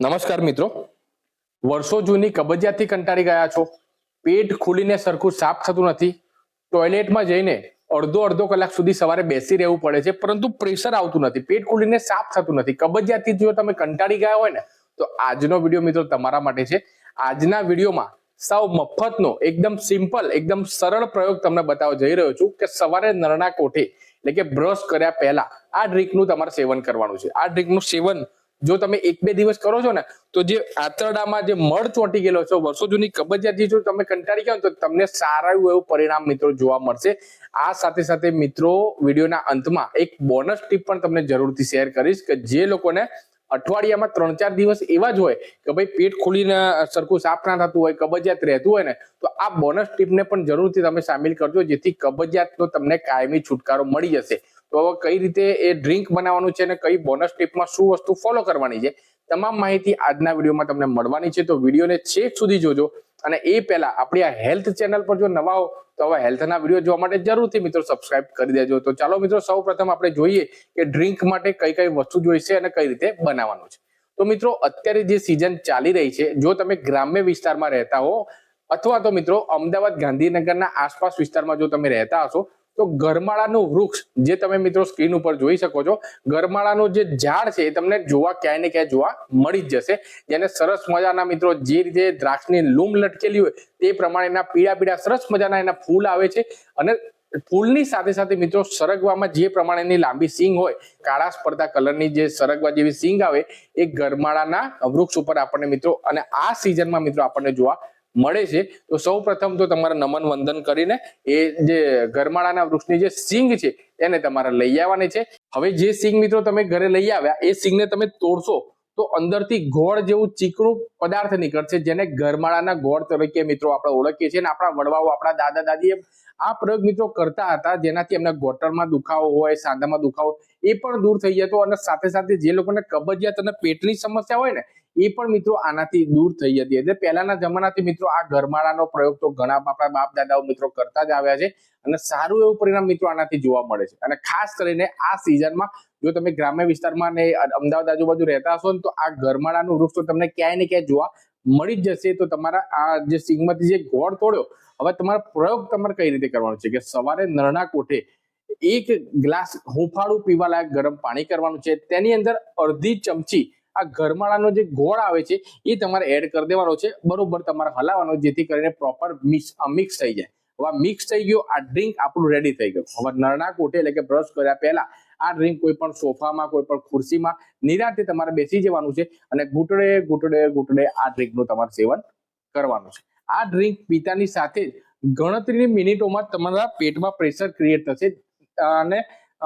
નમસ્કાર મિત્રો. વર્ષો જૂની કબજિયાતથી કંટાળી ગયા છો. પેટ ખુલીને સરખું સાફ થતું નથી. ટોયલેટમાં જઈને અડધો અડધો કલાક સુધી સવારે બેસી રહેવું પડે છે, પરંતુ પ્રેશર આવતું નથી. પેટ ખુલીને સાફ થતું નથી. કબજિયાતથી જો તમે કંટાળી ગયા હોય ને, તો આજનો વીડિયો મિત્રો તમારા માટે છે. આજના વિડીયોમાં સાવ મફતનો, એકદમ સિમ્પલ, એકદમ સરળ પ્રયોગ તમને બતાવવા જઈ રહ્યો છું કે સવારે નરણા કોઠે, એટલે કે બ્રશ કર્યા પહેલા આ ડ્રિંકનું તમારે સેવન કરવાનું છે. આ ડ્રિંકનું સેવન જો તમે એક બે દિવસ કરો છો ને, તો જે આંતરડામાં જે મળ ચોંટી ગયેલો છે, વર્ષો જૂની કબજિયાતથી જો તમે કંટાળી ગયા તો તમને સારું એવું પરિણામ મિત્રો જોવા મળશે. આ સાથે સાથે મિત્રો, વિડીયોના અંતમાં એક બોનસ ટીપ પણ તમને જરૂરથી શેર કરીશ કે જે લોકોને અઠવાડિયામાં ત્રણ ચાર દિવસ એવા જ હોય કે ભાઈ પેટ ખોલીને સરખું સાફ ના થતું હોય, કબજિયાત રહેતું હોય ને, તો આ બોનસ ટીપને પણ જરૂરથી તમે સામેલ કરજો, જેથી કબજિયાતનો તમને કાયમી છુટકારો મળી જશે. તો કઈ રીતે એ ડ્રિંક બનાવવાનું છે અને કઈ બોનસ ટીપમાં શું વસ્તુ ફોલો કરવાની છે, તમામ માહિતી આજના વિડીયોમાં તમને મળવાની છે. તો વિડીયોને છેક સુધી જોજો અને એ પહેલા આપણી આ હેલ્થ ચેનલ પર જો નવા હો, તો હવે હેલ્થના વીડિયો જોવા માટે જરૂરથી મિત્રો સબસ્ક્રાઇબ કરી દેજો. તો ચાલો મિત્રો, સૌ પ્રથમ આપણે જોઈએ કે ડ્રિંક માટે કઈ કઈ વસ્તુ જોઈશે અને કઈ રીતે બનાવવાનું છે. તો મિત્રો, અત્યારે જે સિઝન ચાલી રહી છે, જો તમે ગ્રામ્ય વિસ્તારમાં રહેતા હો અથવા તો મિત્રો, અમદાવાદ ગાંધીનગરના આસપાસ વિસ્તારમાં જો તમે રહેતા હશો તો ગરમાળાનું વૃક્ષ જે તમે મિત્રો સ્ક્રીન ઉપર જોઈ શકો છો ગરમાળાનું જે ઝાડ છે એ તમને જોવા ક્યાંય ને ક્યાંય જોવા મળી જ જશે. જેને સરસ મજાના મિત્રો જે રીતે દ્રાક્ષની લૂમ લટકેલી હોય તે પ્રમાણે એના પીળા પીળા સરસ મજાના એના ફૂલ આવે છે અને ફૂલની સાથે સાથે મિત્રો સરગવામાં જે પ્રમાણેની લાંબી સિંગ હોય, કાળા સ્પર્ધા કલરની જે સરગવા જેવી સિંગ આવે, એ ગરમાળાના વૃક્ષ ઉપર આપણને મિત્રો અને આ સિઝનમાં મિત્રો આપણને જોવા મળે છે, તો સૌ પ્રથમ તો તમારે નમન વંદન કરીને એ જે ગરમાળાના વૃક્ષની જે સિંગ છે, એને તમારે લઈ આવવાની છે. હવે જે સિંગ મિત્રો તમે ઘરે લઈ આવ્યા, એ સિંગને તમે તોડશો, તો અંદરથી ગોળ જેવું ચીકણું પદાર્થ નીકળશે, જેને ગરમાળાના ગોળ તરીકે મિત્રો આપણે ઓળખીએ છીએ. અને આપણા વડવાઓ, આપણા દાદા દાદી આ પ્રયોગ મિત્રો કરતા હતા, જેનાથી એમના ગોટરમાં દુખાવો હોય, સાંધામાં દુખાવો, એ પણ દૂર થઈ જતો. અને સાથે સાથે જે લોકોને કબજિયાત અને પેટની સમસ્યા હોય ને એ પણ મિત્રો આનાથી દૂર થઈ જતી એટલે પહેલાના જમાનાથી મિત્રો આ ગરમાળાનો પ્રયોગ તો ઘણા આપણા બાપ દાદાઓ મિત્રો કરતા જ આવ્યા છે અને સારું એવું પરિણામ મિત્રો આનાથી જોવા મળે છે. અને ખાસ કરીને આ સિઝનમાં જો તમે ગ્રામ્ય વિસ્તારમાં ને અમદાવાદ આજુબાજુ રહેતા હશો ને તો આ ગરમાળાનું વૃક્ષ તો તમને ક્યાંય ને ક્યાંય જોવા મળી જ જશે. તો તમારા આ જે સિંગમાંથી જે ગોળ તોડ્યો, હવે તમારો પ્રયોગ તમારે કઈ રીતે કરવાનો છે કે સવારે નરણા કોઠે એક ગ્લાસ હુંફાળું પીવા લાયક ગરમ પાણી કરવાનું છે. તેની અંદર અડધી ચમચી આ ઘરમાળાનો જે ગોળ આવે છે, એ તમારે એડ કરી દેવાનો છે. બરોબર, તમારે હલાવવાનો જેથી કરીને પ્રોપર મિક્સ મિક્સ થઈ જાય. હવે મિક્સ થઈ ગયો, આ ડ્રિંક આપણું રેડી થઈ ગયું. હવે નરણા કોઠે એટલે કે બ્રશ કર્યા પહેલા, આ ડ્રિંક કોઈ પણ સોફામાં, કોઈ પણ ખુરશીમાં, નિરાંતે તમારે બેસી જવાનું છે અને ઘૂંટડે ઘૂંટડે ઘૂંટડે આ ડ્રિંકનું તમારે સેવન કરવાનું છે. આ ડ્રિંક પીતાની સાથે જ ગણતરીની મિનિટોમાં તમારા પેટમાં પ્રેશર ક્રિએટ થશે અને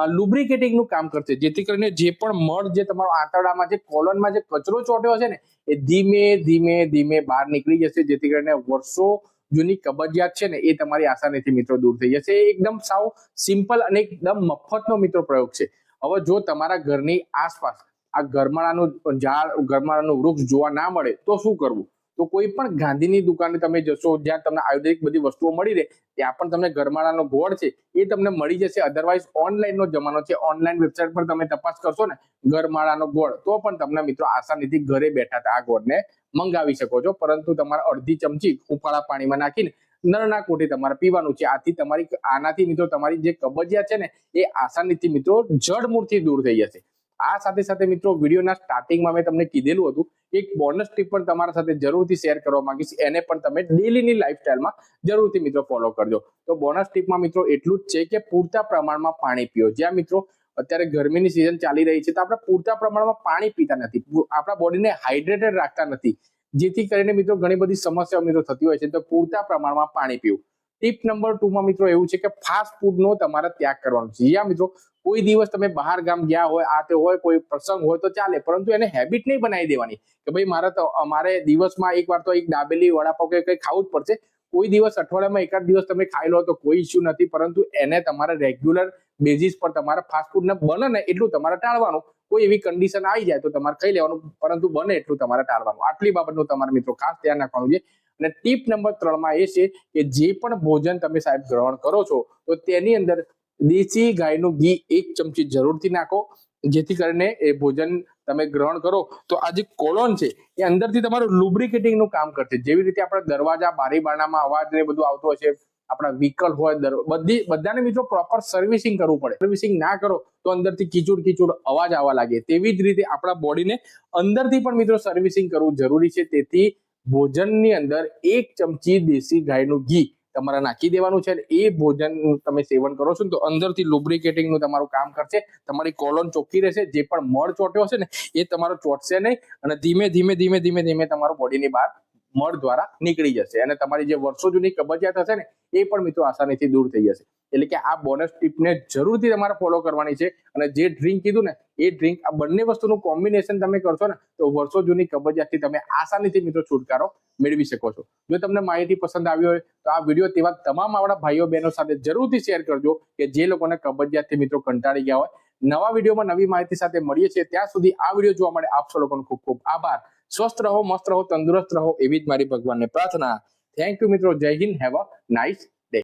લુબ્રિકેટિંગનું કામ કરશે. જેથી કરીને જે પણ મળ જે તમારો આંતરડામાં જે કોલનમાં જે કચરો ચોટ્યો છે ને, એ ધીમે ધીમે ધીમે બહાર નીકળી જશે. જેથી કરીને વર્ષો જૂની કબજિયાત છે ને, એ તમારી આસાનીથી મિત્રો દૂર થઈ જશે. એકદમ સાવ સિમ્પલ અને એકદમ મફતનો મિત્રો પ્રયોગ છે. હવે જો તમારા ઘરની આસપાસ આ ગરમાળાનું ઝાડ ગરમાળાનું વૃક્ષ જોવા ના મળે, તો શું કરવું? તો કોઈ પણ ગાંધીની દુકાને તમે જશો, જ્યાં તમને આયુર્વેદિક બધી વસ્તુઓ મળી રહે, ત્યાં પણ તમને ગરમાળાનો ગોળ છે, એ તમને મળી જશે. અધરવાઇઝ ઓનલાઈનનો જમાનો છે. ઓનલાઈન વેબસાઇટ પર તમે તપાસ કરશો ને ગરમાળાનો ગોળ, તો પણ તમને મિત્રો આસાનીથી ઘરે બેઠા આ ગોળને મંગાવી શકો છો. પરંતુ તમારે અડધી ચમચી ઉફાળા પાણીમાં નાખીને નરના કોઠે તમારે પીવાનું છે. આથી તમારી, આનાથી મિત્રો તમારી જે કબજિયાત છે ને, એ આસાનીથી મિત્રો જડમૂળથી દૂર થઈ જશે. આ સાથે સાથે મિત્રો વિડીયોના સ્ટાર્ટિંગમાં મેં તમને કીધેલું હતું એક બોનસ ટીપ પણ તમારા સાથે જરૂરથી શેર કરવા માંગીશ. એને પણ તમે ડેલીની લાઈફસ્ટાઈલમાં જરૂરથી મિત્રો ફોલો કરજો. તો બોનસ ટીપમાં મિત્રો એટલું જ છે કે પૂરતા પ્રમાણમાં પાણી પીઓ. જ્યાં મિત્રો અત્યારે ગરમીની સિઝન ચાલી રહી છે તો આપણે પૂરતા પ્રમાણમાં પાણી પીતા નથી. આપણા બોડીને હાઇડ્રેટેડ રાખતા નથી. જેથી કરીને મિત્રો ઘણી બધી સમસ્યાઓ મિત્રો થતી હોય છે. તો પૂરતા પ્રમાણમાં પાણી પીવું ટીપ નંબર ટુ માં મિત્રો એવું છે કે ફાસ્ટ ફૂડનો તમારે ત્યાગ કરવાનો છે. યા મિત્રો. કોઈ દિવસ તમે બહાર ગામ ગયા હોય, આ તે હોય, કોઈ પ્રસંગ હોય તો ચાલે, પરંતુ એને હેબિટ નહીં બનાવી દેવાની કે ભાઈ મારે તો, અમારે દિવસમાં એક વાર તો એક દાબેલી વડાપાવ કે કંઈ ખાવું જ પડશે. કોઈ દિવસ અઠવાડિયામાં એકાદ દિવસ તમે ખાઈ લો તો કોઈ ઇસ્યુ નથી, પરંતુ એને તમારે રેગ્યુલર બેઝિસ પર તમારે ફાસ્ટફૂડને બને ને એટલું તમારે ટાળવાનું. કોઈ એવી કન્ડિશન આવી જાય તો તમારે ખાઈ લેવાનું, પરંતુ બને એટલું તમારે ટાળવાનું. આટલી બાબતનું તમારે મિત્રો ખાસ ધ્યાન રાખવાનું છે. અને ટીપ નંબર ત્રણમાં એ છે કે જે પણ ભોજન તમે સાહેબ ગ્રહણ કરો છો, તો તેની અંદર દેશી ગાયનું ઘી એક ચમચી જરૂરથી નાખો, જેથી કરીને એ ભોજન તમે ગ્રહણ કરો. તો આ જે કોલોન છે, એ અંદરથી તમારું લુબ્રિકેટિંગનું કામ કરશે. જેવી રીતે આપણા દરવાજા બારી બારણામાં અવાજ ને બધું આવતું છે આપણા વ્હીકલ હોય બધી, બધાને મિત્રો પ્રોપર સર્વિસિંગ કરવું પડે. સર્વિસિંગ ના કરો, તો અંદરથી કીચુડ કિચુડ અવાજ આવવા લાગે. તેવી જ રીતે આપણા બોડીને અંદરથી પણ મિત્રો સર્વિસિંગ કરવું જરૂરી છે. તેથી ભોજનની અંદર એક ચમચી દેશી ગાયનું ઘી તમારે નાખી દેવાનું છે એ ભોજન તમે સેવન કરો છો તો અંદરથી લુબ્રિકેટિંગનું તમારું કામ કરશે. તમારી કોલોન ચોખ્ખી રહેશે. જે પણ મળ ચોટ્યો હશે ને, એ તમારો ચોટશે નહીં અને ધીમે ધીમે ધીમે ધીમે ધીમે તમારો બોડીની બહાર મળ દ્વારા નીકળી જશે અને તમારી જે વર્ષો જૂની કબજિયાત હશે ને, એ પણ મિત્રો આસાનીથી દૂર થઈ જશે. એટલે કે આ બોનસ ટીપને જરૂરથી તમારે ફોલો કરવાની છે. અને જે ડ્રિંક કીધું ને, એ ડ્રિંક આ બંને વસ્તુનું કોમ્બિનેશન તમે કરશો ને, તો વર્ષો જૂની કબજિયાતથી તમે આસાનીથી મિત્રો છુટકારો મેળવી શકો છો. જો તમને માહિતી પસંદ આવી હોય, તો આ વીડિયો તેવા તમામ આપણા ભાઈઓ બહેનો સાથે જરૂરથી શેર કરજો કે જે લોકોને કબજિયાતથી મિત્રો કંટાળી ગયા હોય. નવા વિડીયોમાં નવી માહિતી સાથે મળીએ છીએ. ત્યાં સુધી આ વીડિયો જોવા માટે આપ સૌ લોકોનો ખૂબ ખૂબ આભાર. સ્વસ્થ રહો, મસ્ત રહો, તંદુરસ્ત રહો એવી જ મારી ભગવાનને પ્રાર્થના. થેન્ક યુ મિત્રો. જય હિન્દ. Have a nice